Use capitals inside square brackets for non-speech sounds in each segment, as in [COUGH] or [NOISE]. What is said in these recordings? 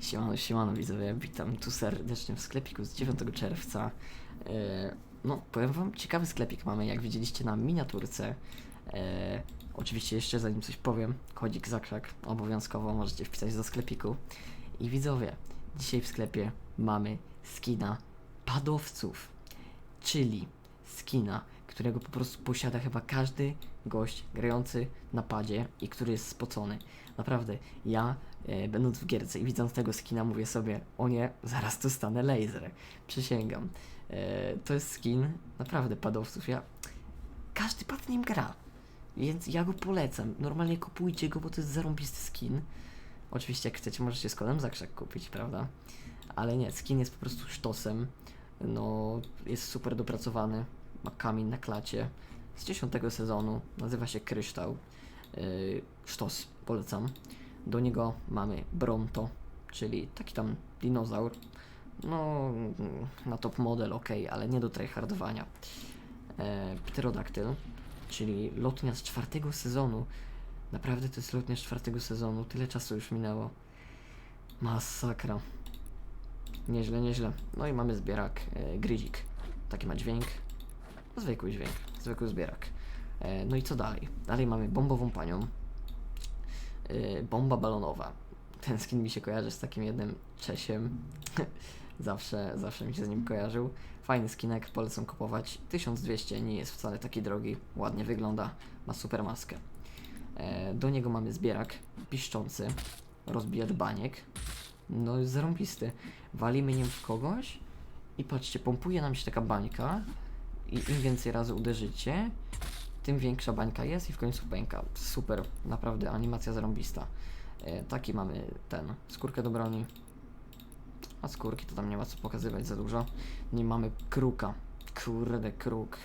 Siemano, siemano widzowie, witam tu serdecznie w sklepiku z 9 czerwca. E, no, powiem wam, ciekawy sklepik mamy, jak widzieliście na miniaturce. E, oczywiście jeszcze zanim coś powiem, kodzik zakrzak obowiązkowo możecie wpisać do sklepiku. I widzowie, dzisiaj w sklepie mamy skina padowców, czyli skina, którego po prostu posiada chyba każdy gość grający na padzie i który jest spocony. Naprawdę, ja e, będąc w gierce i widząc tego skina mówię sobie, o nie, zaraz dostanę laser. Przysięgam. E, to jest skin naprawdę padowców. Ja, każdy pad nim gra. Więc ja go polecam. Normalnie kupujcie go, bo to jest zarąbisty skin. Oczywiście jak chcecie możecie z kodem zakrzak kupić, prawda? Ale nie, skin jest po prostu sztosem. No, jest super dopracowany. Ma kamień na klacie. Z 10 sezonu. Nazywa się Kryształ. Yy, sztos, polecam. Do niego mamy Bronto, czyli taki tam dinozaur. No, na top model ok, ale nie do tryhardowania. E, Pterodaktyl, czyli lotnia z czwartego sezonu. Naprawdę to jest lotnia z czwartego sezonu. Tyle czasu już minęło. Masakra. Nieźle, nieźle. No i mamy zbierak e, Gryzik. Taki ma dźwięk. Zwykły dźwięk. Zwykły zbierak. E, no i co dalej? Dalej mamy bombową panią. E, bomba balonowa. Ten skin mi się kojarzy z takim jednym Czesiem. [LAUGHS] zawsze, zawsze mi się z nim kojarzył. Fajny skinek, polecam kupować. 1200 nie jest wcale taki drogi. Ładnie wygląda. Ma super maskę. E, do niego mamy zbierak piszczący. Rozbijacz baniek. No zarąbisty. Walimy nim w kogoś i patrzcie, pompuje nam się taka bańka i im więcej razy uderzycie, tym większa bańka jest i w końcu pęka. Super, naprawdę animacja zarąbista. E, taki mamy ten, skórkę do broni. A skórki to tam nie ma co pokazywać za dużo. I mamy kruka. Kurde, kruk.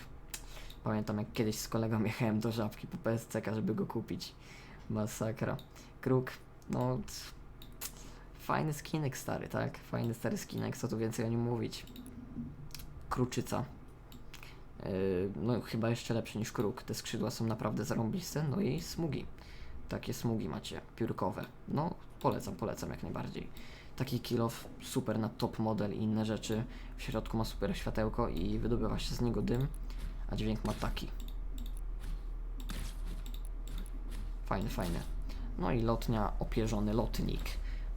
Pamiętam jak kiedyś z kolegą jechałem do żabki po PSCK, żeby go kupić. Masakra. Kruk, no... Fajny skinek stary, tak? Fajny stary skinek, co tu więcej o nim mówić. Kruczyca. Yy, no chyba jeszcze lepszy niż kruk. Te skrzydła są naprawdę zarąbiste. No i smugi. Takie smugi macie, piórkowe. No polecam, polecam jak najbardziej. Taki kill off, super na top model i inne rzeczy. W środku ma super światełko i wydobywa się z niego dym, a dźwięk ma taki. Fajny, fajny. No i lotnia, opierzony lotnik.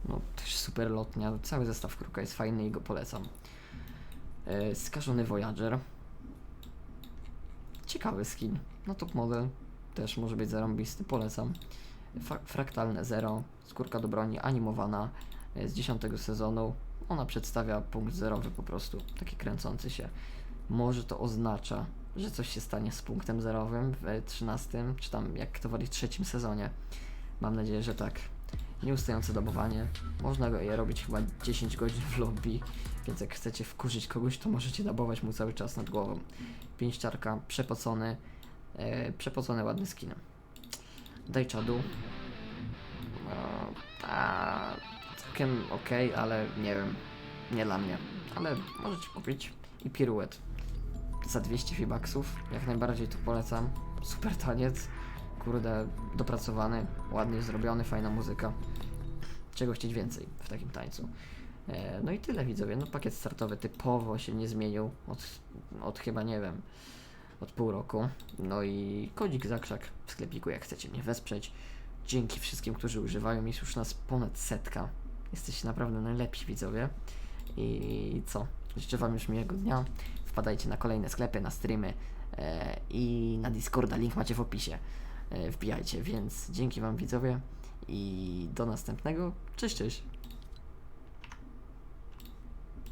No też super lotnia. Cały zestaw kruka jest fajny i go polecam. E, skażony Voyager. Ciekawy skin. No top model. Też może być zarąbisty, polecam. Fa- fraktalne Zero. Skórka do broni animowana e, z 10 sezonu. Ona przedstawia punkt zerowy po prostu, taki kręcący się. Może to oznacza, że coś się stanie z punktem zerowym w 13, czy tam jak to woli trzecim sezonie. Mam nadzieję, że tak. Nieustające dobowanie. Można je robić chyba 10 godzin w lobby, więc jak chcecie wkurzyć kogoś, to możecie dabować mu cały czas nad głową. Pięściarka, przepocony, e, przepocony ładny skin. Daj czadu. No, całkiem ok, ale nie wiem, nie dla mnie. Ale możecie kupić. I piruet. Za 200 fibaksów, jak najbardziej to polecam. Super taniec, kurde, dopracowany, ładnie zrobiony, fajna muzyka. Czego chcieć więcej w takim tańcu. E, no i tyle widzowie, no pakiet startowy typowo się nie zmienił od, od chyba nie wiem, od pół roku. No i kodzik zakrzak w sklepiku, jak chcecie mnie wesprzeć. Dzięki wszystkim, którzy używają, jest już nas ponad setka. Jesteście naprawdę najlepsi widzowie. I co? Życzę Wam już miłego dnia. Wpadajcie na kolejne sklepy, na streamy e, i na Discorda. Link macie w opisie. E, wbijajcie, więc dzięki Wam widzowie i do następnego. Cześć, cześć.